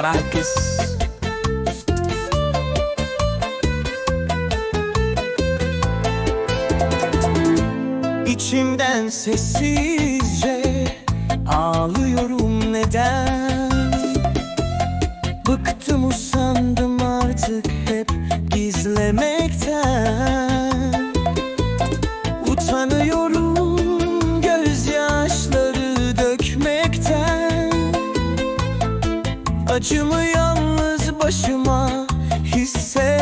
Arrakis İçimden sessizce ağlıyorum neden başıma hissetmekten.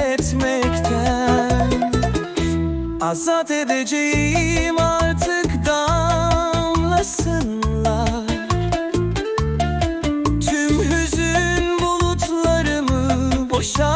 Azat edeceğim artık damlasınlar. Tüm hüzün bulutlarımı boşaltsınlar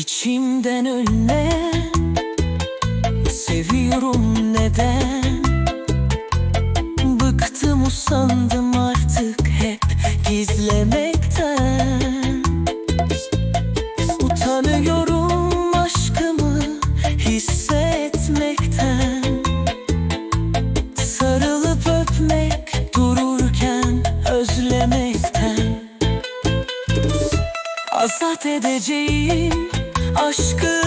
İçimden ölünen Seviyorum neden? Bıktım usandım artık hep gizlemekten. Utanıyorum aşkımı hissetmekten. Sarılıp öpmek dururken özlemekten. Azat edeceğim aşkı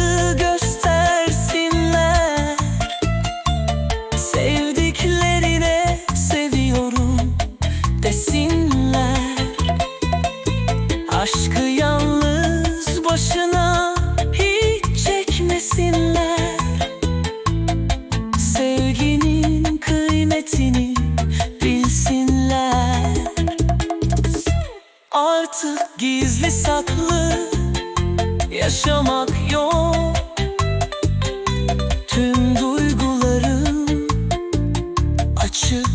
yaşamak yok. Tüm duygularım açık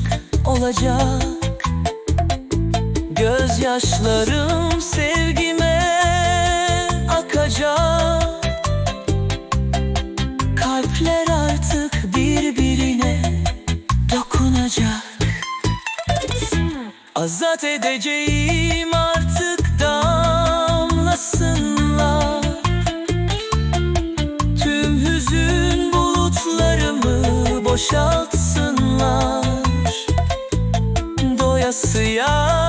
olacak. Gözyaşlarım sevgime akacak. Kalpler artık birbirine dokunacak. Azat edeceğim boşaltsınlar. Doyasıya